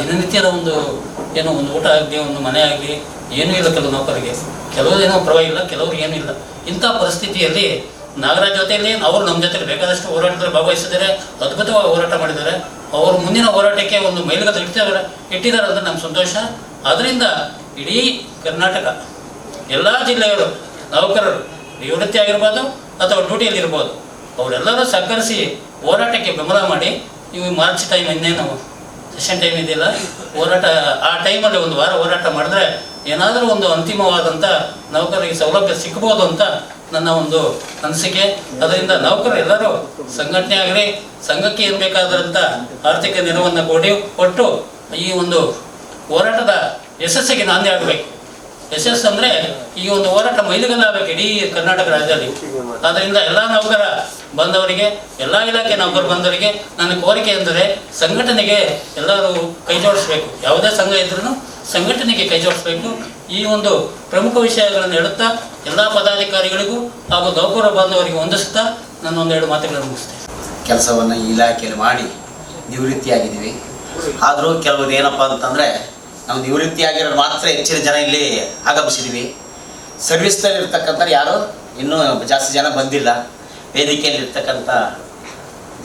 ದಿನನಿತ್ಯದ ಒಂದು ಏನು ಒಂದು ಊಟ ಆಗಲಿ, ಒಂದು ಮನೆ ಆಗಲಿ, ಏನೂ ಇಲ್ಲ ಕೆಲವು ನೌಕರಿಗೆ. ಕೆಲವರು ಏನೋ ಪರವಾಗಿಲ್ಲ ಕೆಲವರು ಏನೂ ಇಲ್ಲ. ಇಂಥ ಪರಿಸ್ಥಿತಿಯಲ್ಲಿ ನಾಗರಾಜ್ ಜೊತೆಯಲ್ಲಿ ಅವರು ನಮ್ಮ ಜೊತೆ ಬೇಕಾದಷ್ಟು ಹೋರಾಟದಲ್ಲಿ ಭಾಗವಹಿಸಿದ್ದಾರೆ ಅದ್ಭುತವಾಗಿ ಹೋರಾಟ ಮಾಡಿದ್ದಾರೆ. ಅವರು ಮುಂದಿನ ಹೋರಾಟಕ್ಕೆ ಒಂದು ಮೈಲುಗಲ್ಲು ಇಟ್ಟಿದ್ದಾರೆ ಇಟ್ಟಿದ್ದಾರೆ ಅಂದರೆ ನಮ್ಮ ಸಂತೋಷ. ಅದರಿಂದ ಇಡೀ ಕರ್ನಾಟಕ, ಎಲ್ಲ ಜಿಲ್ಲೆಯವರು ನೌಕರರು ನಿವೃತ್ತಿ ಆಗಿರ್ಬೋದು ಅಥವಾ ಡ್ಯೂಟಿಯಲ್ಲಿ ಇರ್ಬೋದು, ಅವರೆಲ್ಲರೂ ಸಹಕರಿಸಿ ಹೋರಾಟಕ್ಕೆ ಬೆಂಬಲ ಮಾಡಿ ಇವು ಮಾರ್ಚ್ ಟೈಮ್ ಇನ್ನೇನು ಸೆಷನ್ ಟೈಮ್ ಇದೆಯಲ್ಲ ಹೋರಾಟ, ಆ ಟೈಮಲ್ಲಿ ಒಂದು ವಾರ ಹೋರಾಟ ಮಾಡಿದ್ರೆ ಏನಾದರೂ ಒಂದು ಅಂತಿಮವಾದಂಥ ನೌಕರರಿಗೆ ಸೌಲಭ್ಯ ಸಿಗ್ಬೋದು ಅಂತ ನನ್ನ ಒಂದು ಅನಿಸಿಕೆ. ಅದರಿಂದ ನೌಕರರು ಎಲ್ಲರೂ ಸಂಘಟನೆ ಆಗಲಿ ಸಂಘಕ್ಕೆ ಏನು ಬೇಕಾದಂಥ ಆರ್ಥಿಕ ನೆರವನ್ನು ಕೊಡಿ. ಕೊಟ್ಟು ಈ ಒಂದು ಹೋರಾಟದ ಯಶಸ್ಸಿಗೆ ನಾಂದಿ ಆಗಬೇಕು. ಯಶಸ್ಸು ಅಂದ್ರೆ ಈ ಒಂದು ಹೋರಾಟ ಮೈಲಿಗಲ್ಲಾಗಬೇಕು ಇಡೀ ಕರ್ನಾಟಕ ರಾಜ್ಯದಲ್ಲಿ. ಆದ್ದರಿಂದ ಎಲ್ಲ ನೌಕರ ಬಂದವರಿಗೆ, ಎಲ್ಲ ಇಲಾಖೆ ನೌಕರ ಬಂದವರಿಗೆ ನನ್ನ ಕೋರಿಕೆ ಎಂದರೆ ಸಂಘಟನೆಗೆ ಎಲ್ಲರೂ ಕೈ ಜೋಡಿಸ್ಬೇಕು. ಯಾವುದೇ ಸಂಘ ಇದ್ರೂ ಸಂಘಟನೆಗೆ ಕೈ ಜೋಡಿಸ್ಬೇಕು. ಈ ಒಂದು ಪ್ರಮುಖ ವಿಷಯಗಳನ್ನು ಹೇಳುತ್ತಾ ಎಲ್ಲ ಪದಾಧಿಕಾರಿಗಳಿಗೂ ಹಾಗೂ ನೌಕರ ಬಾಂಧವರಿಗೆ ಹೊಂದಿಸುತ್ತಾ ನನ್ನ ಒಂದೆರಡು ಮಾತುಗಳನ್ನು ಮುಗಿಸ್ತೇನೆ. ಕೆಲಸವನ್ನು ಇಲಾಖೆಯಲ್ಲಿ ಮಾಡಿ ನಿವೃತ್ತಿಯಾಗಿದ್ದೀವಿ. ಆದರೂ ಕೆಲವರು ಏನಪ್ಪ ಅಂತಂದರೆ ನಾವು ನಿವೃತ್ತಿಯಾಗಿರೋರು ಮಾತ್ರ ಹೆಚ್ಚಿನ ಜನ ಇಲ್ಲಿ ಆಗಮಿಸಿದ್ದೀವಿ ಸರ್ವಿಸ್ನಲ್ಲಿ ಇರ್ತಕ್ಕಂಥ ಯಾರು ಇನ್ನೂ ಜಾಸ್ತಿ ಜನ ಬಂದಿಲ್ಲ. ವೇದಿಕೆಯಲ್ಲಿ ಇರ್ತಕ್ಕಂಥ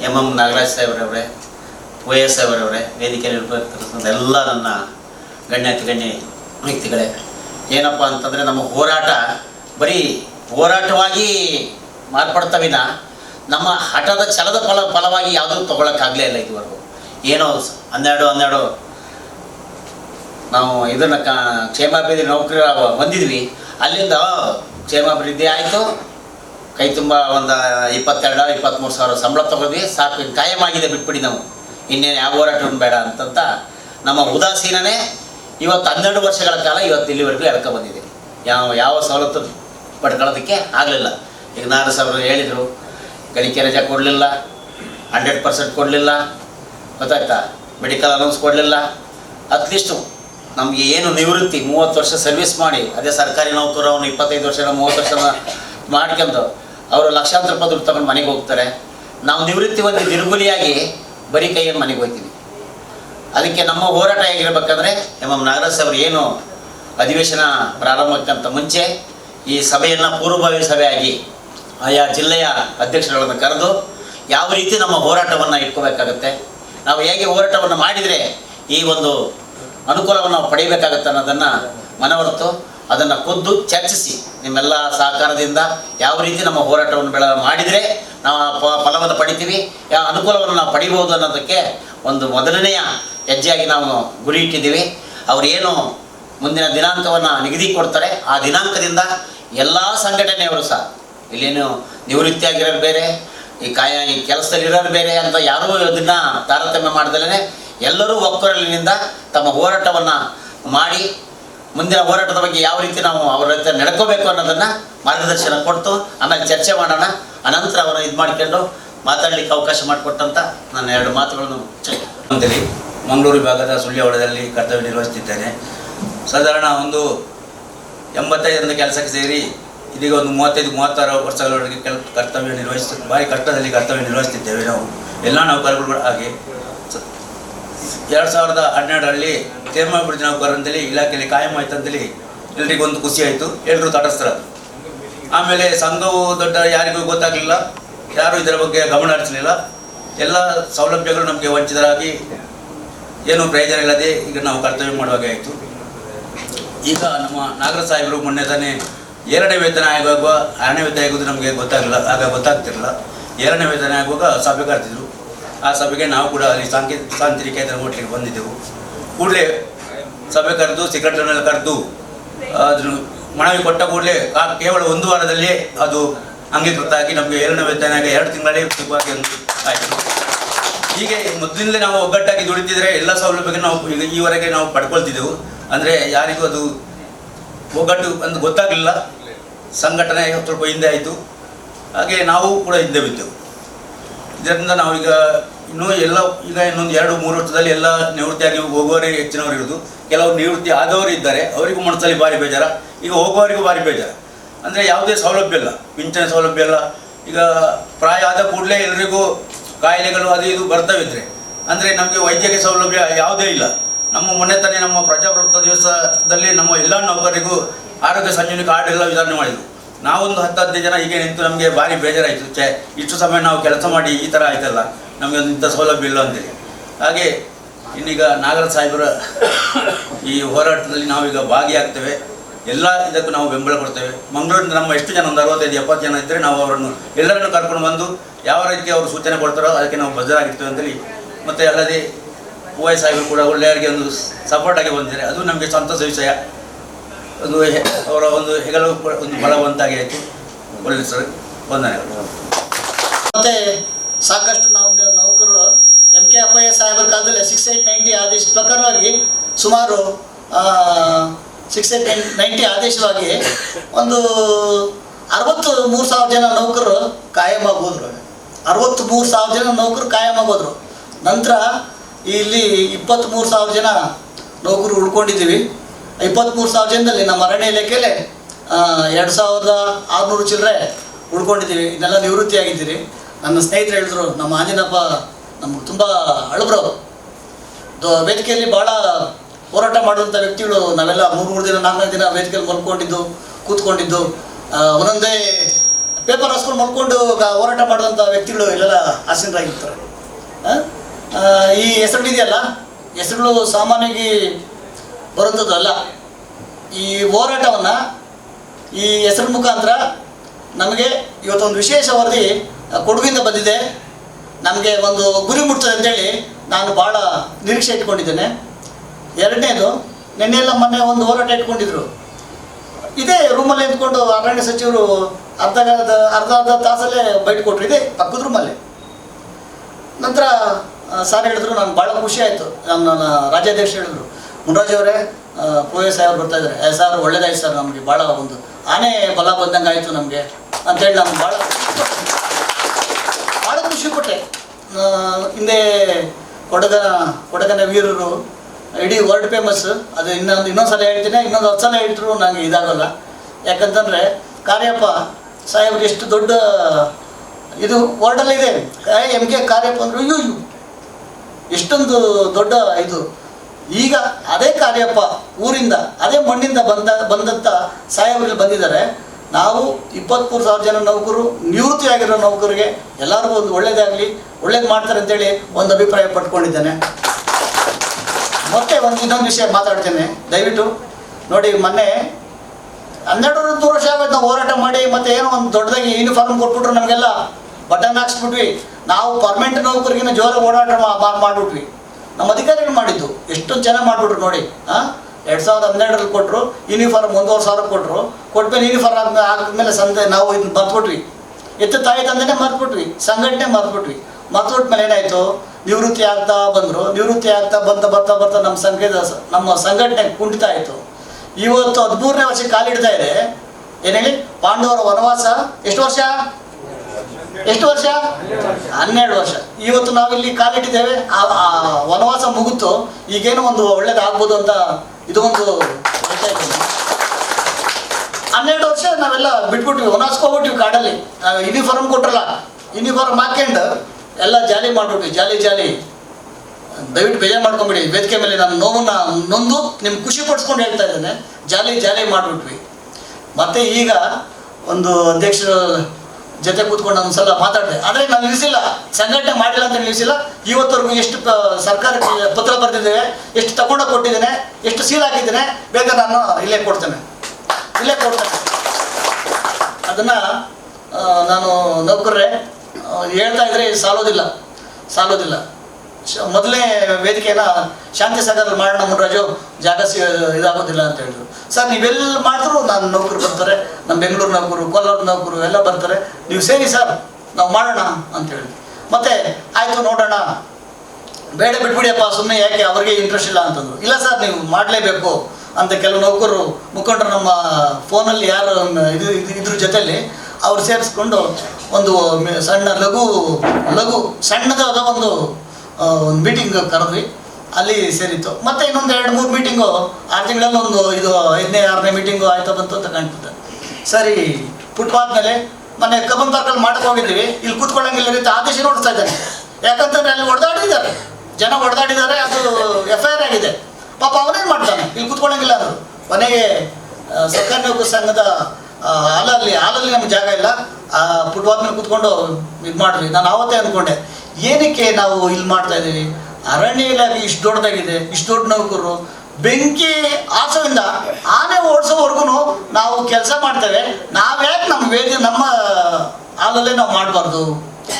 ಎಂ ಎಂ ನಾಗರಾಜ್ ಸಾಹೇಬ್ರವರೇ ಒ ಎಸ್ ಸಾಹೇಬ್ರವರೇ ವೇದಿಕೆಯಲ್ಲಿ ಇರ್ತಕ್ಕಂಥ ಎಲ್ಲ ನನ್ನ ಗಣ್ಯ ಗಣ್ಯ ವ್ಯಕ್ತಿಗಳೇ. ಏನಪ್ಪ ಅಂತಂದರೆ ನಮ್ಮ ಹೋರಾಟ ಬರೀ ಹೋರಾಟವಾಗಿ ಮಾರ್ಪಡ್ತವಿನ ನಮ್ಮ ಹಠದ ಛಲದ ಫಲ ಫಲವಾಗಿ ಯಾವುದೂ ತೊಗೊಳಕ್ಕಾಗಲೇ ಇಲ್ಲ ಇದುವರೆಗೂ. ಏನೋ ಹನ್ನೆರಡು ಹನ್ನೆರಡು ನಾವು ಇದನ್ನು ಕ್ಷೇಮಾಭಿವೃದ್ಧಿ ನೌಕರಿ ಬಂದಿದ್ವಿ ಅಲ್ಲಿಂದ ಕ್ಷೇಮಾಭಿವೃದ್ಧಿ ಆಯಿತು. ಕೈ ತುಂಬ ಒಂದು ಇಪ್ಪತ್ತೆರಡು ಇಪ್ಪತ್ತ್ಮೂರು ಸಾವಿರ ಸಂಬಳ ತಗೊಂಡ್ವಿ. ಸಾಕು, ಕಾಯಂ ಆಗಿದೆ ಬಿಟ್ಬಿಡಿ ನಾವು. ಇನ್ನೇನು ಯಾವ ಹೋರಾಟವನ್ನು ಬೇಡ ಅಂತಂತ ನಮ್ಮ ಉದಾಸೀನನೇ ಇವತ್ತು ಹನ್ನೆರಡು ವರ್ಷಗಳ ಕಾಲ ಇವತ್ತು ಇಲ್ಲಿವರೆಗೂ ಎಳ್ಕೊ ಬಂದಿದೆ. ಯಾವ ಯಾವ ಸವಲತ್ತು ಪಡ್ಕೊಳ್ಳೋದಕ್ಕೆ ಆಗಲಿಲ್ಲ. ಈಗ ನಾನು ಸಾವಿರ ಹೇಳಿದರು. ಗಳಿಕೆ ರಜೆ ಕೊಡಲಿಲ್ಲ. ಹಂಡ್ರೆಡ್ ಪರ್ಸೆಂಟ್ ಕೊಡಲಿಲ್ಲ. ಗೊತ್ತಾಯ್ತಾ? ಮೆಡಿಕಲ್ ಅಲೌನ್ಸ್ ಕೊಡಲಿಲ್ಲ. ಅಟ್ಲೀಸ್ಟು ನಮಗೆ ಏನು ನಿವೃತ್ತಿ ಮೂವತ್ತು ವರ್ಷ ಸರ್ವಿಸ್ ಮಾಡಿ, ಅದೇ ಸರ್ಕಾರಿ ನೌಕರ ಅವನು ಇಪ್ಪತ್ತೈದು ವರ್ಷ ಮೂವತ್ತು ವರ್ಷ ಮಾಡ್ಕೊಂಡು ಅವರು ಲಕ್ಷಾಂತರ ರೂಪಾಯಿ ದುಡ್ಡು ತಗೊಂಡು ಮನೆಗೆ ಹೋಗ್ತಾರೆ. ನಾವು ನಿವೃತ್ತಿ ಒಂದು ನಿರ್ಗುಲಿಯಾಗಿ ಬರೀ ಕೈಯಲ್ಲಿ ಮನೆಗೆ ಹೋಗ್ತೀವಿ. ಅದಕ್ಕೆ ನಮ್ಮ ಹೋರಾಟ ಹೇಗಿರ್ಬೇಕಂದ್ರೆ, ಎಂ ಎಂ ನಾಗರಾಜ್ ಅವರು ಏನು ಅಧಿವೇಶನ ಪ್ರಾರಂಭಕ್ಕಂತ ಮುಂಚೆ ಈ ಸಭೆಯನ್ನು ಪೂರ್ವಭಾವಿ ಸಭೆಯಾಗಿ ಆಯಾ ಜಿಲ್ಲೆಯ ಅಧ್ಯಕ್ಷರುಗಳನ್ನು ಕರೆದು ಯಾವ ರೀತಿ ನಮ್ಮ ಹೋರಾಟವನ್ನು ಇಟ್ಕೋಬೇಕಾಗತ್ತೆ, ನಾವು ಹೇಗೆ ಹೋರಾಟವನ್ನು ಮಾಡಿದರೆ ಈ ಒಂದು ಅನುಕೂಲವನ್ನು ನಾವು ಪಡಿಬೇಕಾಗತ್ತೆ ಅನ್ನೋದನ್ನು ಮನವರ್ತು, ಅದನ್ನು ಖುದ್ದು ಚರ್ಚಿಸಿ. ನಿಮ್ಮೆಲ್ಲ ಸಹಕಾರದಿಂದ ಯಾವ ರೀತಿ ನಮ್ಮ ಹೋರಾಟವನ್ನು ಬೆಳ, ಮಾಡಿದರೆ ನಾವು ಫಲವನ್ನು ಪಡಿತೀವಿ, ಯಾವ ಅನುಕೂಲವನ್ನು ನಾವು ಪಡಿಬೋದು ಅನ್ನೋದಕ್ಕೆ ಒಂದು ಮೊದಲನೆಯ ಹೆಜ್ಜೆಯಾಗಿ ನಾವು ಗುರಿ ಇಟ್ಟಿದ್ದೀವಿ. ಅವರೇನು ಮುಂದಿನ ದಿನಾಂಕವನ್ನು ನಿಗದಿ ಕೊಡ್ತಾರೆ, ಆ ದಿನಾಂಕದಿಂದ ಎಲ್ಲ ಸಂಘಟನೆಯವರು ಸಹ, ಇಲ್ಲೇನು ನಿವೃತ್ತಿಯಾಗಿರೋರು ಬೇರೆ, ಈ ಕಾಯ, ಈ ಕೆಲಸದಲ್ಲಿರೋರು ಬೇರೆ ಅಂತ ಯಾರೂ ಅದನ್ನು ತಾರತಮ್ಯ ಮಾಡ್ದಲೇ ಎಲ್ಲರೂ ಒಕ್ಕೊರಲಿನಿಂದ ತಮ್ಮ ಹೋರಾಟವನ್ನು ಮಾಡಿ ಮುಂದಿನ ಹೋರಾಟದ ಬಗ್ಗೆ ಯಾವ ರೀತಿ ನಾವು ಅವರ ಹತ್ರ ನಡ್ಕೋಬೇಕು ಅನ್ನೋದನ್ನು ಮಾರ್ಗದರ್ಶನ ಕೊಟ್ಟು ಆಮೇಲೆ ಚರ್ಚೆ ಮಾಡೋಣ. ಅನಂತರ ಅವರು ಇದು ಮಾಡ್ಕೊಂಡು ಮಾತಾಡಲಿಕ್ಕೆ ಅವಕಾಶ ಮಾಡಿಕೊಟ್ಟಂತ ನನ್ನ ಎರಡು ಮಾತುಗಳನ್ನು ಅಂತೇಳಿ ಮಂಗಳೂರು ವಿಭಾಗದ ಹೊಡೆದಲ್ಲಿ ಕರ್ತವ್ಯ ನಿರ್ವಹಿಸುತ್ತಿದ್ದೇನೆ ಸಾಧಾರಣ ಒಂದು ಎಂಬತ್ತೈದರಿಂದ ಕೆಲಸಕ್ಕೆ ಸೇರಿ ಇದೀಗ ಒಂದು ಮೂವತ್ತೈದು, ಮೂವತ್ತಾರು ವರ್ಷಗಳವರೆಗೆ ಕೆಲ, ಕರ್ತವ್ಯ ನಿರ್ವಹಿಸ ಭಾರಿ ಕಷ್ಟದಲ್ಲಿ ಕರ್ತವ್ಯ ನಿರ್ವಹಿಸುತ್ತಿದ್ದೇವೆ ನಾವು. ಎಲ್ಲ ನೌಕರರುಗಳು ಹಾಗೆ. ಎರಡು ಸಾವಿರದ ಹನ್ನೆರಡರಲ್ಲಿ ನೌಕರರು ಅಂತೇಳಿ ಇಲಾಖೆಯಲ್ಲಿ ಕಾಯಂ ಅಂತೇಳಿ ಎಲ್ರಿಗೊಂದು ಖುಷಿ ಆಯಿತು. ಎಲ್ಲರೂ ತಟಸ್ಥರಾದ್ರು ಆಮೇಲೆ ಸಂಘವು ದೊಡ್ಡ ಯಾರಿಗೂ ಗೊತ್ತಾಗಲಿಲ್ಲ. ಯಾರೂ ಇದರ ಬಗ್ಗೆ ಗಮನ ಹರಿಸಲಿಲ್ಲ. ಎಲ್ಲ ಸೌಲಭ್ಯಗಳು ನಮಗೆ ವಂಚಿತರಾಗಿ ಏನೂ ಪ್ರಯೋಜನ ಇಲ್ಲದೆ ಈಗ ನಾವು ಕರ್ತವ್ಯ ಮಾಡುವಾಗ ಆಯಿತು. ಈಗ ನಮ್ಮ ನಾಗರ ಸಾಹೇಬರು ಮೊನ್ನೆ ತಾನೇ ಎರಡನೇ ವೇತನ ಆಗುವಾಗ ಆರನೇ ವೇತನ ಆಗೋದು ನಮಗೆ ಗೊತ್ತಾಗಲಿಲ್ಲ, ಆಗ ಗೊತ್ತಾಗ್ತಿರಲಿಲ್ಲ. ಎರಡನೇ ವೇತನ ಆಗುವಾಗ ಸಭೆ ಕರೆದಿದ್ರು. ಆ ಸಭೆಗೆ ನಾವು ಕೂಡ ಅಲ್ಲಿ ಸಾಂಕೇ ಕೇಂದ್ರ ಹೋಟ್ಲಿಗೆ ಬಂದಿದ್ದೆವು. ಕೂಡಲೇ ಸಭೆ ಕರೆದು ಸೆಕ್ರೆಟರಿನಲ್ಲಿ ಕರೆದು, ಅದನ್ನು ಮನವಿ ಕೊಟ್ಟ ಕೂಡಲೇ ಕೇವಲ ಒಂದು ವಾರದಲ್ಲಿ ಅದು ಅಂಗೀಕೃತ ಆಗಿ ನಮಗೆ ಎರಡನೇ ವೇತನಾಗಿ ಎರಡು ತಿಂಗಳೇ ಸಿಗುವಾಗಿ ಒಂದು ಆಯಿತು. ಹೀಗೆ ಮೊದಲಿಂದಲೇ ನಾವು ಒಗ್ಗಟ್ಟಾಗಿ ದುಡಿತಿದ್ರೆ ಎಲ್ಲ ಸೌಲಭ್ಯಕ್ಕೆ ನಾವು ಈವರೆಗೆ ನಾವು ಪಡ್ಕೊಳ್ತಿದ್ದೆವು. ಅಂದರೆ ಯಾರಿಗೂ ಅದು ಒಗ್ಗಟ್ಟು ಅಂತ ಗೊತ್ತಾಗಲಿಲ್ಲ. ಸಂಘಟನೆ ಸ್ವಲ್ಪ ಹಿಂದೆ ಆಯಿತು. ಹಾಗೆ ನಾವು ಕೂಡ ಹಿಂದೆ ಬಿದ್ದೆವು. ಇದರಿಂದ ನಾವು ಈಗ ಇನ್ನೂ ಎಲ್ಲ, ಈಗ ಇನ್ನೊಂದು ಎರಡು, ಮೂರು ವರ್ಷದಲ್ಲಿ ಎಲ್ಲ ನಿವೃತ್ತಿಯಾಗಿ ಹೋಗುವವರೇ ಹೆಚ್ಚಿನವರು ಇರೋದು. ಕೆಲವು ನಿವೃತ್ತಿ ಆದವರು ಇದ್ದಾರೆ. ಅವರಿಗೂ ಮನಸ್ಸಲ್ಲಿ ಭಾರಿ ಬೇಜಾರ. ಈಗ ಹೋಗುವವರಿಗೂ ಭಾರಿ ಬೇಜಾರ. ಅಂದರೆ ಯಾವುದೇ ಸೌಲಭ್ಯ ಇಲ್ಲ. ಪಿಂಚಣಿ ಸೌಲಭ್ಯ ಇಲ್ಲ. ಈಗ ಪ್ರಾಯ ಆದ ಕೂಡಲೇ ಎಲ್ಲರಿಗೂ ಕಾಯಿಲೆಗಳು ಅದು ಇದು ಬರ್ತವಿದ್ರೆ. ಅಂದರೆ ನಮಗೆ ವೈದ್ಯಕೀಯ ಸೌಲಭ್ಯ ಯಾವುದೇ ಇಲ್ಲ. ನಮ್ಮ ಮೊನ್ನೆ ತಾನೇ ನಮ್ಮ ಪ್ರಜಾಪ್ರಭುತ್ವ ದಿವಸದಲ್ಲಿ ನಮ್ಮ ಎಲ್ಲ ನೌಕರಿಗೂ ಆರೋಗ್ಯ ಸಂಜೀವಿನಿ ಕಾರ್ಡ್ ಎಲ್ಲ ವಿತರಣೆ ಮಾಡಿದ್ವು ನಾವೊಂದು ಹತ್ತು ಹದಿನೈದು ಜನ ಹೀಗೆ ನಿಂತು ನಮಗೆ ಭಾರಿ ಬೇಜಾರಾಯಿತು. ಚೆ ಇಷ್ಟು ಸಮಯ ನಾವು ಕೆಲಸ ಮಾಡಿ ಈ ಥರ ಆಯ್ತಲ್ಲ, ನಮಗೆ ಒಂದು ಇಂಥ ಸೌಲಭ್ಯ ಇಲ್ಲ ಅಂತೇಳಿ ಹಾಗೆ ಇನ್ನೀಗ ನಾಗರಾಜ್ ಸಾಹೇಬರ ಈ ಹೋರಾಟದಲ್ಲಿ ನಾವೀಗ ಭಾಗಿಯಾಗ್ತೇವೆ. ಎಲ್ಲ ಇದಕ್ಕೂ ನಾವು ಬೆಂಬಲ ಕೊಡ್ತೇವೆ. ಮಂಗಳೂರಿನ ನಮ್ಮ ಎಷ್ಟು ಜನ, ಒಂದು ಅರವತ್ತೈದು, ಎಪ್ಪತ್ತು ಜನ ಇದ್ದರೆ ನಾವು ಅವರನ್ನು ಎಲ್ಲರನ್ನು ಕರ್ಕೊಂಡು ಬಂದು ಯಾವ ರೀತಿ ಅವರು ಸೂಚನೆ ಕೊಡ್ತಾರೋ ಅದಕ್ಕೆ ನಾವು ಬದ್ಧರಾಗಿರ್ತೇವೆ ಅಂತೇಳಿ. ಮತ್ತು ಅಲ್ಲದೆ ಓ ಎಸ್ ಸಾಹೇಬರು ಕೂಡ ಒಳ್ಳೆಯವರಿಗೆ ಒಂದು ಸಪೋರ್ಟಾಗಿ ಬಂದಿದ್ದಾರೆ. ಅದು ನಮಗೆ ಸಂತೋಷ ವಿಷಯ. ಒಂದು ಅವರ ಒಂದು ಹೆಗಲು ಒಂದು ಬಲವಂತಾಗಿ ಆಯಿತು ಒಳ್ಳೆ ಸರ್ ವಂದನೆಗಳು ಮತ್ತೆ ಸಾಕಷ್ಟು ನಾವು ನೌಕರರು ಎಂ ಕೆ ಅಪ್ಪಯ್ಯ ಸಾಹೇಬರ ಕಾಲದಲ್ಲಿ ಸಿಕ್ಸ್ ಏಟ್ ನೈಂಟಿ ಆದೇಶ ಪ್ರಕಾರವಾಗಿ ಸುಮಾರು ಸಿಕ್ಸ್ ಏಯ್ಟ್ ನೈಂಟಿ ಆದೇಶವಾಗಿ ಒಂದು ಅರವತ್ತು ಮೂರು ಸಾವಿರ ಜನ ನೌಕರರು ಕಾಯಮಾಗಿ ಆಗೋದ್ರು. ಅರವತ್ತು ಮೂರು ಸಾವಿರ ಜನ ನೌಕರು ಕಾಯಮಾಗಿ ಹೋದ್ರು ನಂತರ ಇಲ್ಲಿ ಇಪ್ಪತ್ತ್ಮೂರು ಸಾವಿರ ಜನ ನೌಕರು ಉಳ್ಕೊಂಡಿದ್ದೀವಿ. ಇಪ್ಪತ್ತ್ಮೂರು ಸಾವಿರ ಜನದಲ್ಲಿ ನಮ್ಮ ಅರಣ್ಯ ಇಲಾಖೆಯಲ್ಲಿ ಎರಡು ಸಾವಿರದ ಆರುನೂರು ಚಿಲ್ಲರೆ ಉಳ್ಕೊಂಡಿದ್ದೀವಿ. ಇದೆಲ್ಲ ನಿವೃತ್ತಿಯಾಗಿದ್ದೀರಿ. ನನ್ನ ಸ್ನೇಹಿತರು ಹೇಳಿದ್ರು, ನಮ್ಮ ಆಂಜನಪ್ಪ ನಮ್ಗೆ ತುಂಬ ಅಳಬ್ರು ವೇದಿಕೆಯಲ್ಲಿ ಭಾಳ ಹೋರಾಟ ಮಾಡುವಂಥ ವ್ಯಕ್ತಿಗಳು ನಾವೆಲ್ಲ ಮೂರು ಮೂರು ದಿನ ನಾಲ್ಕು ದಿನ ವೇದಿಕೆಯಲ್ಲಿ ಮಲ್ಕೊಂಡಿದ್ದು, ಕೂತ್ಕೊಂಡಿದ್ದು. ಒಂದೊಂದೇ ಪೇಪರ್ ಹಾಸ್ಕೊಂಡು ಮಲ್ಕೊಂಡು ಹೋರಾಟ ಮಾಡುವಂಥ ವ್ಯಕ್ತಿಗಳು ಇಲ್ಲೆಲ್ಲ ಆಸೀನರಾಗಿರ್ತಾರೆ. ಈ ಹೆಸರುಗಳಿದೆಯಲ್ಲ ಹೆಸರುಗಳು ಸಾಮಾನ್ಯವಾಗಿ ಬರುವಂಥದ್ದು ಅಲ್ಲ ಈ ಹೋರಾಟವನ್ನು ಈ ಹೆಸರು ಮುಖಾಂತರ ನಮಗೆ ಇವತ್ತೊಂದು ವಿಶೇಷ ವರದಿ ಕೊಡುಗಿಂದ ಬಂದಿದೆ. ನಮಗೆ ಒಂದು ಗುರಿ ಮುಟ್ತದೆ ಅಂತೇಳಿ ನಾನು ಭಾಳ ನಿರೀಕ್ಷೆ ಇಟ್ಕೊಂಡಿದ್ದೇನೆ. ಎರಡನೇದು ನಿನ್ನೆಲ್ಲ ಮೊನ್ನೆ ಒಂದು ಹೋರಾಟ ಇಟ್ಕೊಂಡಿದ್ರು. ಇದೇ ರೂಮಲ್ಲಿ ನಿಂತ್ಕೊಂಡು ಅರಣ್ಯ ಸಚಿವರು ಅರ್ಧ ಅರ್ಧ ಅರ್ಧ ತಾಸಲ್ಲೇ ಬೈಟ್ ಕೊಟ್ಟರು ಇದೆ ಪಕ್ಕದ ರೂಮಲ್ಲಿ ನಂತರ ಸರ್ ಹೇಳಿದ್ರು ನಾನು ಭಾಳ ಖುಷಿ ಆಯಿತು. ನನ್ನ ರಾಜ್ಯಾಧ್ಯಕ್ಷ ಹೇಳಿದ್ರು. ಮುನ್ರಾಜ್ ಎ ಸಾಹೇಬ್ರು ಬರ್ತಾ ಇದ್ದಾರೆ. ಏ ಸರ್ ಒಳ್ಳೇದಾಯ್ತು ಸರ್ ನಮಗೆ ಭಾಳ ಒಂದು. ಆನೆ ಬಲ ಬಂದಂಗೆ ಆಯಿತು ನಮಗೆ ಅಂತೇಳಿ ನಮ್ಗೆ ಭಾಳ ಭಾಳ ಖುಷಿ ಪಟ್ಟೆ. ಆ, ಹಿಂದೆ ಕೊಡಗ ಕೊಡಗನ ವೀರರು ಇಡೀ ವರ್ಲ್ಡ್ ಫೇಮಸ್ ಅದು ಇನ್ನೊಂದು ಇನ್ನೊಂದು ಸಲ ಹೇಳ್ತೀನಿ ಇನ್ನೊಂದು ಹತ್ತು ಸಲ ಹೇಳ್ತರು ನನಗೆ ಇದಾಗಲ್ಲ. ಯಾಕಂತಂದರೆ ಕಾರ್ಯಪ್ಪ ಸಾಹೇಬ್ರು ಎಷ್ಟು ದೊಡ್ಡ ಇದು ವರ್ಲ್ಡಲ್ಲಿ ಇದೆ. ಎಂ ಕೆ ಕಾರ್ಯಪ್ಪ ಅಂದ್ರೆ ಅಯ್ಯೋ ಇವು ಎಷ್ಟೊಂದು ದೊಡ್ಡ ಇದು. ಈಗ ಅದೇ ಕಾರ್ಯಪ್ಪ ಊರಿಂದ, ಅದೇ ಮಣ್ಣಿಂದ ಬಂದ ಬಂದಂಥ ಸಾಹೇಬರಲ್ಲಿ ಬಂದಿದ್ದಾರೆ. ನಾವು ಇಪ್ಪತ್ತ್ಮೂರು ಸಾವಿರ ಜನ ನೌಕರು, ನಿವೃತ್ತಿಯಾಗಿರೋ ನೌಕರಿಗೆ ಎಲ್ಲರಿಗೂ ಒಂದು ಒಳ್ಳೇದಾಗಲಿ, ಒಳ್ಳೇದು ಮಾಡ್ತಾರೆ ಅಂತೇಳಿ ಒಂದು ಅಭಿಪ್ರಾಯ ಪಟ್ಕೊಂಡಿದ್ದೇನೆ ಮತ್ತೆ ಒಂದು ಇನ್ನೊಂದು ವಿಷಯ ಮಾತಾಡ್ತೇನೆ. ದಯವಿಟ್ಟು ನೋಡಿ, ಮೊನ್ನೆ ಹನ್ನೆರಡು ನೂರು ವರ್ಷ ಆಗುತ್ತೆ ನಾವು ಹೋರಾಟ ಮಾಡಿ, ಮತ್ತೆ ಏನೋ ಒಂದು ದೊಡ್ಡದಾಗಿ ಯೂನಿಫಾರ್ಮ್ ಕೊಟ್ಬಿಟ್ರು ನಮಗೆಲ್ಲ, ಬಟನ್ ಹಾಕ್ಸ್ಬಿಟ್ವಿ. ನಾವು ಪರ್ಮನೆಂಟ್ ನೌಕರಿಗಿನ ಜೋರಾಗಿ ಓಡಾಟ ಮಾಡಿಬಿಟ್ವಿ. ನಮ್ಮ ಅಧಿಕಾರಿಗಳು ಮಾಡಿದ್ದು. ಎಷ್ಟು ಜನ ಮಾಡ್ಬಿಟ್ರು ನೋಡಿ ಹಾಂ ಎರಡು ಸಾವಿರದ ಹನ್ನೆರಡರಲ್ಲಿ ಕೊಟ್ಟರು ಯೂನಿಫಾರ್ಮ್ ಒಂದೂವರೆ ಸಾವಿರ ಕೊಟ್ಟರು ಕೊಟ್ಟಮೇಲೆ ಯೂನಿಫಾರ್ಮ್ ಆದ್ಮೇಲೆ ಆದಮೇಲೆ ಸಂದೆ ನಾವು ಇದನ್ನ ಮರ್ತ್ಬಿಟ್ವಿ. ಎತ್ತು ತಾಯಿ ತಂದೆನೇ ಮರ್ತ್ಬಿಟ್ವಿ, ಸಂಘಟನೆ ಮರ್ತ್ಬಿಟ್ವಿ. ಮೇಲೆ ಏನಾಯಿತು? ನಿವೃತ್ತಿ ಆಗ್ತಾ ಬಂದರು. ನಿವೃತ್ತಿ ಆಗ್ತಾ ಬಂತ ಬರ್ತಾ ಬರ್ತಾ ನಮ್ಮ ಸಂಘದ ನಮ್ಮ ಸಂಘಟನೆ ಕುಂಠಿತ ಆಯಿತು. ಇವತ್ತು ಹದಿಮೂರನೇ ವರ್ಷ ಕಾಲಿಡ್ತಾ ಇದೆ. ಏನು ಹೇಳಿ? ಪಾಂಡವರ ವನವಾಸ. ಎಷ್ಟು ವರ್ಷ? ಎಷ್ಟು ವರ್ಷ? ಹನ್ನೆರಡು ವರ್ಷ. ಇವತ್ತು ನಾವಿಲ್ಲಿ ಕಾಲಿಟ್ಟಿದ್ದೇವೆ. ವನವಾಸ ಮುಗಿತು. ಈಗೇನು ಒಂದು ಒಳ್ಳೇದಾಗ್ಬೋದು ಅಂತ ಇದು ಒಂದು. ಹನ್ನೆರಡು ವರ್ಷ ನಾವೆಲ್ಲ ಬಿಟ್ಬಿಟ್ವಿ. ವನವಾಸ್ಕೋಗ್ಬಿಟ್ವಿ ಕಾಡಲ್ಲಿ. ಯೂನಿಫಾರ್ಮ್ ಕೊಟ್ರಲ್ಲ. ಯೂನಿಫಾರ್ಮ್ ಹಾಕೊಂಡು ಎಲ್ಲ ಜಾಲಿ ಮಾಡ್ಬಿಟ್ವಿ. ಜಾಲಿ ಜಾಲಿ. ದಯವಿಟ್ಟು ಬೇಜಾರು ಮಾಡ್ಕೊಂಬಿಡಿ. ವೇದಿಕೆ ಮೇಲೆ ನಾನು ನೋವನ್ನ ನೊಂದು ನಿಮ್ಗೆ ಖುಷಿ ಪಡಿಸ್ಕೊಂಡು ಹೇಳ್ತಾ ಇದ್ದೇನೆ. ಜಾಲಿ ಜಾಲಿ ಮಾಡಿಬಿಟ್ವಿ. ಮತ್ತೆ ಈಗ ಒಂದು ಅಧ್ಯಕ್ಷರ ಜೊತೆ ಕೂತ್ಕೊಂಡು ಒಂದ್ಸಲ ಮಾತಾಡಿದೆ. ಆದರೆ ನಾನು ನಿಲ್ಲಿಸಿಲ್ಲ. ಸಂಘಟನೆ ಮಾಡಿಲ್ಲ ಅಂತ ನಿಲ್ಲಿಸಿಲ್ಲ. ಇವತ್ತವರೆಗೂ ಎಷ್ಟು ಸರ್ಕಾರಕ್ಕೆ ಪತ್ರ ಬರೆದಿದ್ದೇವೆ, ಎಷ್ಟು ತಗೊಂಡ ಕೊಟ್ಟಿದ್ದೇನೆ, ಎಷ್ಟು ಸೀಲ್ ಹಾಕಿದ್ದೇನೆ, ಬೇಗ ನಾನು ಇಲ್ಲೇ ಕೊಡ್ತೇನೆ. ಇಲ್ಲೇ ಕೊಡ್ತೇನೆ. ಅದನ್ನು ನಾನು ನೌಕರರೇ ಹೇಳ್ತಾ ಇದ್ರೆ ಸಾಲೋದಿಲ್ಲ. ಸಾಲೋದಿಲ್ಲ. ಮೊದಲನೇ ವೇದಿಕೆಯನ್ನ ಶಾಂತಿ ಸಾಗರಲ್ಲಿ ಮಾಡೋಣ ಮುನ್ರಾಜು, ಜಾಗ ಇದಾಗೋದಿಲ್ಲ ಅಂತ ಹೇಳಿದ್ರು. ಸರ್ ನೀವೆಲ್ಲ ಮಾಡಿದ್ರು ನಾನು ನೌಕರು ಬರ್ತಾರೆ ನಮ್ಮ ಬೆಂಗಳೂರು ನೌಕರು ಕೋಲಾರ ನೌಕರು ಎಲ್ಲ ಬರ್ತಾರೆ. ನೀವು ಸೇರಿ ಸರ್, ನಾವು ಮಾಡೋಣ ಅಂತ ಹೇಳಿದ್ವಿ ಮತ್ತೆ, ಆಯಿತು ನೋಡೋಣ. ಬೇಡ ಬಿಟ್ಬಿಡಿಯಪ್ಪ ಸುಮ್ಮನೆ ಯಾಕೆ ಅವ್ರಿಗೆ ಇಂಟ್ರೆಸ್ಟ್ ಇಲ್ಲ ಅಂತಂದ್ರು. ಇಲ್ಲ ಸರ್, ನೀವು ಮಾಡಲೇಬೇಕು ಅಂತ ಕೆಲವು ನೌಕರು, ಮುಖಂಡರು ನಮ್ಮ ಫೋನಲ್ಲಿ ಯಾರು, ಇದು, ಇದು- ಇದ್ರ ಜೊತೆಯಲ್ಲಿ ಅವ್ರು ಸೇರಿಸ್ಕೊಂಡು ಒಂದು ಸಣ್ಣ ಲಘು ಲಘು, ಸಣ್ಣದಾದ ಒಂದು ಒಂದು ಮೀಟಿಂಗ್ ಕರೆದ್ವಿ. ಅಲ್ಲಿ ಸೇರಿತ್ತು. ಮತ್ತೆ ಇನ್ನೊಂದು ಎರಡು, ಮೂರು ಮೀಟಿಂಗು ಆರು ತಿಂಗಳಲ್ಲಿ ಒಂದು ಇದು, ಐದನೇ, ಆರನೇ ಮೀಟಿಂಗು ಆಯ್ತಾ ಬಂತು ಅಂತ ಕಾಣ್ತದೆ. ಸರಿ, ಪುಟ್ವಾದ್ಮೇಲೆ ಮೊನ್ನೆ ಕಬ್ಬನ್ ಪಾರ್ಕಲ್ಲಿ ಮಾಡಕ್ಕೆ ಹೋಗಿದ್ದೀವಿ ಇಲ್ಲಿ ಕೂತ್ಕೊಳ್ಳಂಗಿಲ್ಲ ರೀತಿ ಆದೇಶ ನೋಡ್ತಾ ಇದ್ದಾರೆ. ಯಾಕಂತಂದ್ರೆ ಅಲ್ಲಿ ಹೊಡೆದಾಡಿದ್ದಾರೆ. ಜನ ಹೊಡೆದಾಡಿದ್ದಾರೆ, ಅದು ಎಫ್ ಐ ಆರ್ ಆಗಿದೆ. ಪಾಪ ಅವನೇನು ಮಾಡ್ತಾನೆ? ಇಲ್ಲಿ ಕುತ್ಕೊಳ್ಳೋಂಗಿಲ್ಲ ಅದು ಮನೆಗೆ ಸರ್ಕಾರಿ ನೌಕರ ಸಂಘದ ಹಾಲಲ್ಲಿ ಹಾಲಲ್ಲಿ ನಮ್ಗೆ ಜಾಗ ಇಲ್ಲ. ಆ ಫುಟ್ಪಾತ್ ಮೇಲೆ ಕುತ್ಕೊಂಡು ಇದು ಮಾಡಿದ್ವಿ. ನಾನು ಆವತ್ತೇ ಅಂದ್ಕೊಂಡೆ ಏನಕ್ಕೆ ನಾವು ಇಲ್ಲಿ ಮಾಡ್ತಾ ಇದ್ದೀವಿ? ಅರಣ್ಯ ಇಲಾಖೆ ಇಷ್ಟು ದೊಡ್ಡದಾಗಿದೆ, ಇಷ್ಟು ದೊಡ್ಡ ನೌಕರರು, ಬೆಂಕಿ ಆಸೋದಿಂದ ಆನೆ ಓಡಿಸೋವರೆಗೂ ನಾವು ಕೆಲಸ ಮಾಡ್ತೇವೆ. ನಾವ್ಯಾಕ್ ನಮ್ಮ ವೇದಿ, ನಮ್ಮ ಹಾಲಲ್ಲೇ ನಾವು ಮಾಡಬಾರ್ದು.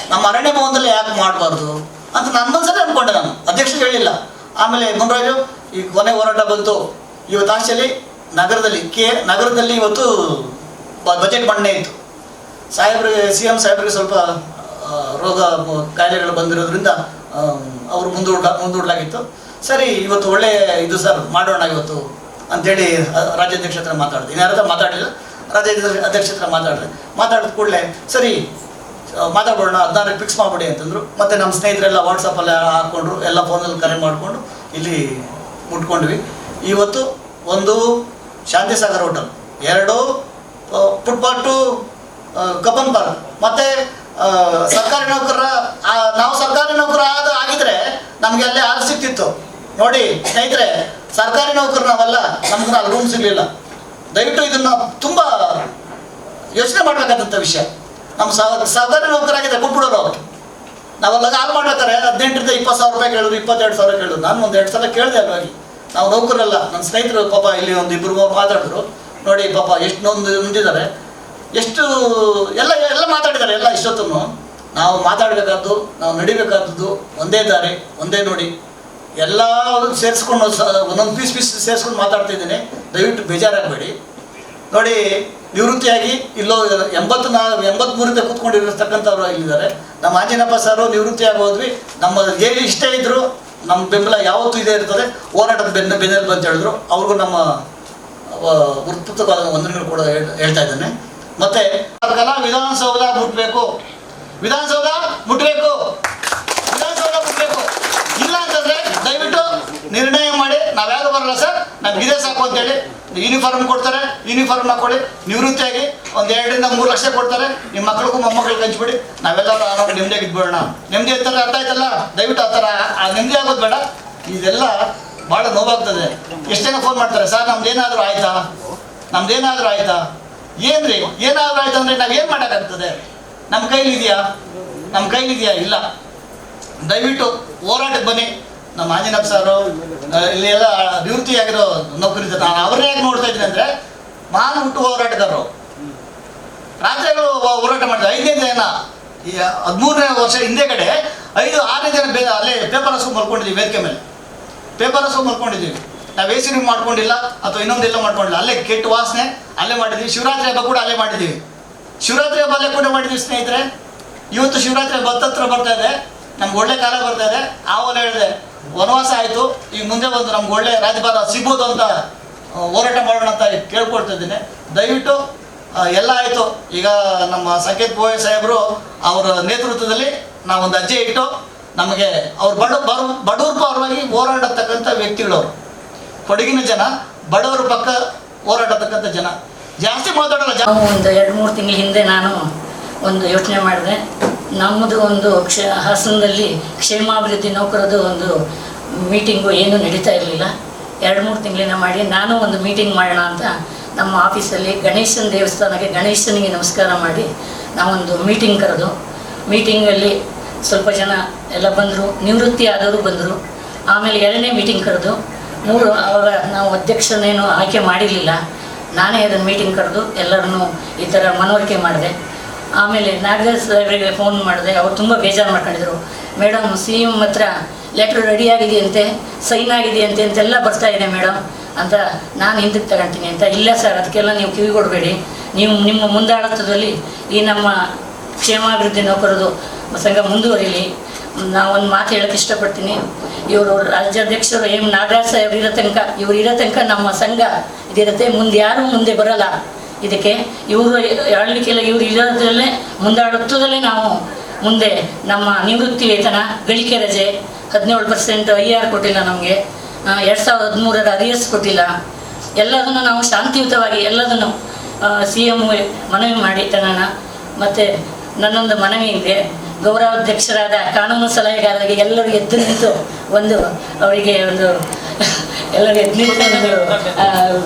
ನಮ್ಮ ಅರಣ್ಯ ಭವನದಲ್ಲಿ ಯಾಕೆ ಮಾಡಬಾರ್ದು? ಅಂತ ನನ್ನ ಮನಸ್ಸಲ್ಲಿ ಅಂದ್ಕೊಂಡೆ ನಾನು. ಅಧ್ಯಕ್ಷರು ಹೇಳಿಲ್ಲ. ಆಮೇಲೆ ಮುನ್ರಾಜು, ಈ ಕೊನೆ ಹೋರಾಟ ಬಂತು. ಇವತ್ತು ನಗರದಲ್ಲಿ, ಕೆ ನಗರದಲ್ಲಿ ಇವತ್ತು ಬಜೆಟ್ ಮಂಡನೆ ಇತ್ತು. ಸಾಹೇಬ್ರಿಗೆ, ಸಿ ಎಂ ಸಾಹೇಬ್ರಿಗೆ ಸ್ವಲ್ಪ ರೋಗ ಕಾಯಿಲೆಗಳು ಬಂದಿರೋದ್ರಿಂದ ಅವರು ಮುಂದೂಡ ಮುಂದೂಡಲಾಗಿತ್ತು. ಸರಿ, ಇವತ್ತು ಒಳ್ಳೆ ಇದು ಸರ್, ಮಾಡೋಣ ಇವತ್ತು ಅಂತೇಳಿ ರಾಜ್ಯಾಧ್ಯಕ್ಷ ಹತ್ರ ಮಾತಾಡಿದೆ. ಇನ್ಯಾರದ ಮಾತಾಡಿಲ್ಲ, ರಾಜ್ಯಾಧ್ಯಕ್ಷ ಅಧ್ಯಕ್ಷ ಹತ್ರ ಮಾತಾಡಿದೆ. ಮಾತಾಡಿದ ಕೂಡಲೇ, ಸರಿ ಮಾತಾಡೋಣ ಹದಿನಾರಕ್ಕೆ ಫಿಕ್ಸ್ ಮಾಡಿಬಿಡಿ ಅಂತಂದರು. ಮತ್ತು ನಮ್ಮ ಸ್ನೇಹಿತರೆಲ್ಲ ವಾಟ್ಸಪ್ಪಲ್ಲಿ ಹಾಕ್ಕೊಂಡ್ರು ಎಲ್ಲ ಫೋನಲ್ಲಿ ಕರೆ ಮಾಡಿಕೊಂಡು ಇಲ್ಲಿ ಮುಟ್ಕೊಂಡ್ವಿ. ಇವತ್ತು ಒಂದು ಶಾಂತಿಸಾಗರ್ ಹೋಟೆಲ್, ಎರಡು ಫುಟ್ಬಾಲ್ ಟು ಕಬ್ಬನ್ ಪಾರ್ಕ್ ಮತ್ತೆ ಸರ್ಕಾರಿ ನೌಕರರ ನಾವು ಸರ್ಕಾರಿ ನೌಕರ ಆದ ಆಗಿದ್ರೆ ನಮಗೆ ಅಲ್ಲೇ ಹಾಲು ಸಿಕ್ತಿತ್ತು. ನೋಡಿ, ಸ್ನೇಹಿತರೆ, ಸರ್ಕಾರಿ ನೌಕರು ನಾವಲ್ಲ ನಮ್ಗೆ ಅಲ್ಲಿ ರೂಮ್ ಸಿಗಲಿಲ್ಲ. ದಯವಿಟ್ಟು ಇದನ್ನ ತುಂಬ ಯೋಚನೆ ಮಾಡ್ಬೇಕಾದಂಥ ವಿಷಯ. ನಮ್ಮ ಸರ್ಕಾರಿ ನೌಕರಾಗಿದ್ದರೆ ಕೊಟ್ಬಿಡೋರು ಅವ್ರು. ನಾವೆಲ್ಲ ಹಾಲು ಮಾಡ್ಬೇಕಾರೆ ಹದಿನೆಂಟರಿಂದ ಇಪ್ಪತ್ತು ಸಾವಿರ ರೂಪಾಯಿ ಕೇಳಿದ್ರು ಇಪ್ಪತ್ತೆರಡು ಸಾವಿರ ಕೇಳಿದ್ರು ನಾನು ಒಂದು ಎರಡು ಸಲ ಕೇಳಿದೆ ಅಲ್ವಾಗಿ. ನಾವು ನೌಕರಲ್ಲ ನನ್ನ ಸ್ನೇಹಿತರು ಪಾಪ ಇಲ್ಲಿ ಒಂದು ಇಬ್ಬರು ಮಾತಾಡಿದ್ರು ನೋಡಿ, ಪಾಪ ಎಷ್ಟು ನೊಂದು ನೊಂದಿದ್ದಾರೆ ಎಷ್ಟು ಎಲ್ಲ ಎಲ್ಲ ಮಾತಾಡಿದ್ದಾರೆ, ಎಲ್ಲ ಇಷ್ಟೊತ್ತೂ ನಾವು ಮಾತಾಡಬೇಕಾದ್ದು, ನಾವು ನಡಿಬೇಕಾದದ್ದು ಒಂದೇ ದಾರಿ, ಒಂದೇ ನೋಡಿ. ಎಲ್ಲ ಸೇರಿಸ್ಕೊಂಡು ಒಂದೊಂದು ಪೀಸ್ ಪೀಸ್ ಸೇರಿಸ್ಕೊಂಡು ಮಾತಾಡ್ತಿದ್ದೀನಿ ದಯವಿಟ್ಟು ಬೇಜಾರಾಗಬೇಡಿ. ನೋಡಿ, ನಿವೃತ್ತಿಯಾಗಿ ಇಲ್ಲೋ, ಎಂಬತ್ತು ನಾ, ಎಂಬತ್ಮೂರಿಂದ ಕೂತ್ಕೊಂಡಿರತಕ್ಕಂಥವ್ರು ಇಲ್ಲಿದ್ದಾರೆ. ನಮ್ಮ ಆಂಜನಪ್ಪ ಸಾರು ನಿವೃತ್ತಿಯಾಗಿ ಹೋದ್ವಿ. ನಮ್ಮ ಏನು ಇಷ್ಟ ಇದ್ದರೂ ನಮ್ಮ ಬೆಂಬಲ ಯಾವತ್ತೂ ಇದೇ ಇರ್ತದೆ. ಹೋರಾಟದ ಬೆನ್ನ, ಬೆನ್ನೆಲುಬು ಅಂತ ಹೇಳಿದ್ರು. ಅವ್ರಿಗೂ ನಮ್ಮ ವೃತ್ತವಾದ ವಂದನೆಗಳು ಕೂಡ ಹೇಳ್- ಹೇಳ್ತಾ ಇದ್ದೇನೆ. ಮತ್ತೆ ಅದಕ್ಕೆಲ್ಲ ವಿಧಾನಸೌಧ ಮುಟ್ಬೇಕು. ವಿಧಾನಸೌಧ ಮುಟ್ಬೇಕು. ವಿಧಾನಸೌಧ ಮುಟ್ಬೇಕು. ಇಲ್ಲ ಅಂತಂದ್ರೆ ದಯವಿಟ್ಟು ನಿರ್ಣಯ ಮಾಡಿ, ನಾವ್ಯಾರು ಬರಲ್ಲ ಸರ್, ನಮ್ಗೆ ಇದೇ ಸಾಕು ಅಂತೇಳಿ. ಯೂನಿಫಾರ್ಮ್ ಕೊಡ್ತಾರೆ ಯೂನಿಫಾರ್ಮ್ ಹಾಕೊಳ್ಳಿ ನಿವೃತ್ತಿಯಾಗಿ ಒಂದು ಎರಡರಿಂದ ಮೂರು ಲಕ್ಷ ಕೊಡ್ತಾರೆ. ನಿಮ್ಮ ಮಕ್ಕಳಿಗೂ ಮೊಮ್ಮಕ್ಕಳಿಗೆ ಹಂಚ್ಬಿಡಿ. ನಾವೆಲ್ಲರೂ ಆರಾಮ ನೆಮ್ಮದಿಯಾಗಿ ಇದ್ಬಿಡೋಣ. ನೆಮ್ಮದಿ ಇರ್ತಾರೆ ಅರ್ಥ ಆಯ್ತಲ್ಲ? ದಯವಿಟ್ಟು ಆ ಥರ, ಆ ನೆಮ್ಮದಿ ಆಗೋದು ಬೇಡ. ಇದೆಲ್ಲ ಭಾಳ ನೋವಾಗ್ತದೆ. ಎಷ್ಟು ಜನ ಫೋನ್ ಮಾಡ್ತಾರೆ? ಸರ್, ನಮ್ದೇನಾದರೂ ಆಯ್ತಾ? ನಮ್ದೇನಾದರೂ ಆಯ್ತಾ? ಏನ್ರಿ? ಏನಾದ್ರೂ ಆಯ್ತು ಅಂದರೆ ನಾವು ಏನು ಮಾಡೋಕ್ಕಾಗ್ತದೆ? ನಮ್ಮ ಕೈಲಿದೆಯಾ? ನಮ್ಮ ಕೈಲಿದೆಯಾ? ಇಲ್ಲ. ದಯವಿಟ್ಟು ಹೋರಾಟಕ್ಕೆ ಬನ್ನಿ. ನಮ್ಮ ಆಂಜನಪ್ಪ ಸಾರು ಇಲ್ಲಿ ಎಲ್ಲ ನಿವೃತ್ತಿಯಾಗಿರೋ ನೌಕರಿ. ನಾನು ಅವ್ರನ್ನೇ ಯಾಕೆ ನೋಡ್ತಾ ಇದ್ದೀನಿ ಅಂದರೆ ಮಾನ ಹುಟ್ಟು ಹೋರಾಟಗಾರರು. ರಾಜ್ಯಗಳು ಹೋರಾಟ ಮಾಡಿದ್ರು. ಐದನೇ ದಿನ, ಈ ಹದಿಮೂರನೇ ವರ್ಷ ಹಿಂದೆ ಕಡೆ ಐದು, ಆರನೇ ದಿನ ಬೇ, ಅಲ್ಲೇ ಪೇಪರ್ ಹಸು ಮಲ್ಕೊಂಡಿದ್ದೀವಿ ವೇದಿಕೆ ಮೇಲೆ. ಪೇಪರ್ ಹಸು ಮಲ್ಕೊಂಡಿದ್ದೀವಿ ನಾವು ಎ ಸಿ ಮಾಡ್ಕೊಂಡಿಲ್ಲ ಅಥವಾ ಇನ್ನೊಂದೆಲ್ಲ ಮಾಡ್ಕೊಂಡಿಲ್ಲ. ಅಲ್ಲೇ ಕೆಟ್ಟ ವಾಸನೆ. ಅಲ್ಲೇ ಮಾಡಿದ್ವಿ. ಶಿವರಾತ್ರಿ ಹಬ್ಬ ಕೂಡ ಅಲ್ಲೇ ಮಾಡಿದ್ವಿ. ಶಿವರಾತ್ರಿ ಹಬ್ಬ ಅಲ್ಲೇ ಕೂಡ ಮಾಡಿದ್ವಿ ಸ್ನೇಹಿತರೆ. ಇವತ್ತು ಶಿವರಾತ್ರಿ ಹಬ್ಬ ಹತ್ತತ್ರ ಬರ್ತಾ ಇದೆ. ನಮ್ಗೆ ಒಳ್ಳೆ ಕಾಲ ಬರ್ತಾ ಇದೆ. ಆವಲ್ಲ ಹೇಳಿದೆ, ವನವಾಸ ಆಯಿತು. ಈಗ ಮುಂದೆ ಬಂದು ನಮ್ಗೆ ಒಳ್ಳೆ ರಾಜ್ಯಭಾರ ಸಿಗ್ಬೋದು ಅಂತ ಹೋರಾಟ ಮಾಡೋಣ ಅಂತ ಕೇಳ್ಕೊಳ್ತಾ ಇದ್ದೀನಿ. ದಯವಿಟ್ಟು ಎಲ್ಲ ಆಯಿತು. ಈಗ ನಮ್ಮ ಸಂಕೇತ್ ಬೋಯ್ ಸಾಹೇಬರು ಅವರ ನೇತೃತ್ವದಲ್ಲಿ ನಾವೊಂದು ಅಜ್ಜೆ ಇಟ್ಟು ನಮಗೆ ಅವ್ರು ಬಡ ಬರ ಬಡವ್ರ ಪರವಾಗಿ ಹೋರಾಡತಕ್ಕಂಥ ವ್ಯಕ್ತಿಗಳವರು. ಕೊಡಗಿನ ಜನ ಬಡವರ ಪಕ್ಕ ಹೋರಾಡತಕ್ಕಂಥ ಜನ. ಜಾಸ್ತಿ ಮಾತಾಡಲ್ಲ ನಾವು ಒಂದು ಎರಡು ಮೂರು ತಿಂಗಳ ಹಿಂದೆ ನಾನು ಒಂದು ಯೋಚನೆ ಮಾಡಿದೆ. ನಮ್ಮದು ಒಂದು ಕ್ಷ ಹಾಸನದಲ್ಲಿ ಕ್ಷೇಮಾಭಿವೃದ್ಧಿ ನೌಕರದು ಒಂದು ಮೀಟಿಂಗು ಏನೂ ನಡೀತಾ ಇರಲಿಲ್ಲ. ಎರಡು ಮೂರು ತಿಂಗಳಿನ ಮಾಡಿ ನಾನು ಒಂದು ಮೀಟಿಂಗ್ ಮಾಡೋಣ ಅಂತ ನಮ್ಮ ಆಫೀಸಲ್ಲಿ ಗಣೇಶನ ದೇವಸ್ಥಾನಕ್ಕೆ ಗಣೇಶನಿಗೆ ನಮಸ್ಕಾರ ಮಾಡಿ ನಾವೊಂದು ಮೀಟಿಂಗ್ ಕರೆದು, ಮೀಟಿಂಗಲ್ಲಿ ಸ್ವಲ್ಪ ಜನ ಎಲ್ಲ ಬಂದರು ನಿವೃತ್ತಿ ಆದವರು ಬಂದರು. ಆಮೇಲೆ ಎರಡನೇ ಮೀಟಿಂಗ್ ಕರೆದು ಮೂರು ಅವರ ನಾವು ಅಧ್ಯಕ್ಷನೇನು ಆಯ್ಕೆ ಮಾಡಿರಲಿಲ್ಲ. ನಾನೇ ಅದನ್ನು ಮೀಟಿಂಗ್ ಕರೆದು ಎಲ್ಲರನ್ನೂ ಈ ಥರ ಮನವರಿಕೆ ಮಾಡಿದೆ. ಆಮೇಲೆ ನಾಗರಾಜ್ ಸಾಹೇಬರಿಗೆ ಫೋನ್ ಮಾಡಿದೆ. ಅವರು ತುಂಬ ಬೇಜಾರು ಮಾಡ್ಕೊಂಡಿದ್ರು. ಮೇಡಮ್ ಸಿ ಎಂ ಹತ್ರ ಲೆಟ್ರ್ ರೆಡಿ ಆಗಿದೆಯಂತೆ ಸೈನ್ ಆಗಿದೆಯಂತೆ ಅಂತೆಲ್ಲ ಬರ್ತಾ ಇದೆ ಮೇಡಮ್. ಅಂತ ನಾನು ಹಿಂದಕ್ಕೆ ತಗೊಂತೀನಿ ಅಂತ, ಇಲ್ಲ ಸರ್, ಅದಕ್ಕೆಲ್ಲ ನೀವು ಕಿವಿಗೊಡಬೇಡಿ ನೀವು ನಿಮ್ಮ ಮುಂದಾಳತ್ವದಲ್ಲಿ ಈ ನಮ್ಮ ಕ್ಷೇಮಾಭಿವೃದ್ಧಿ ನೌಕರದು ಸಂಘ ಮುಂದುವರಿಲಿ. ನಾವೊಂದು ಮಾತು ಹೇಳಕ್ಕೆ ಇಷ್ಟಪಡ್ತೀನಿ. ಇವರು ರಾಜ್ಯಾಧ್ಯಕ್ಷರು ಎಂ ನಾಗರಾಜ್ ಸಾಹೇಬ್ರು ಇರೋ ತನಕ, ಇವ್ರು ಇರೋ ತನಕ ನಮ್ಮ ಸಂಘ ಇದಿರುತ್ತೆ. ಮುಂದೆ ಯಾರೂ ಮುಂದೆ ಬರಲ್ಲ. ಇದಕ್ಕೆ ಇವರು ಆಳ್ವಿಕೆಲ್ಲ ಇವರು ಇರೋದ್ರಲ್ಲೇ ಮುಂದಾಡುತ್ತದಲ್ಲೇ ನಾವು ಮುಂದೆ ನಮ್ಮ ನಿವೃತ್ತಿ ವೇತನ, ಗಳಿಕೆ ರಜೆ, ಹದಿನೇಳು ಪರ್ಸೆಂಟ್ ಐ ಆರ್ ಕೊಟ್ಟಿಲ್ಲ ನಮಗೆ. ಎರಡು ಸಾವಿರದ ಹದಿಮೂರರ ಅರಿಯರ್ಸ್ ಕೊಟ್ಟಿಲ್ಲ. ಎಲ್ಲದನ್ನು ನಾವು ಶಾಂತಿಯುತವಾಗಿ ಎಲ್ಲದನ್ನು ಸಿ ಎಂ ಮನವಿ ಮಾಡಿ ತಗೋಣ ಮತ್ತು ನನ್ನೊಂದು ಮನವಿ ಇದೆ. ಗೌರವಾಧ್ಯಕ್ಷರಾದ ಕಾನೂನು ಸಲಹೆಗಾರರಿಗೆ ಎಲ್ಲರೂ ಎದ್ದು ನಿಂತು ಒಂದು ಅವರಿಗೆ ಒಂದು ಎಲ್ಲರೂ ಎದ್ದು ನಿಂತು ಒಂದು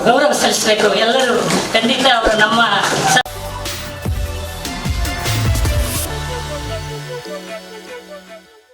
ಗೌರವ ಸಲ್ಲಿಸಬೇಕು. ಎಲ್ಲರೂ ಖಂಡಿತ ಅವರು ನಮ್ಮ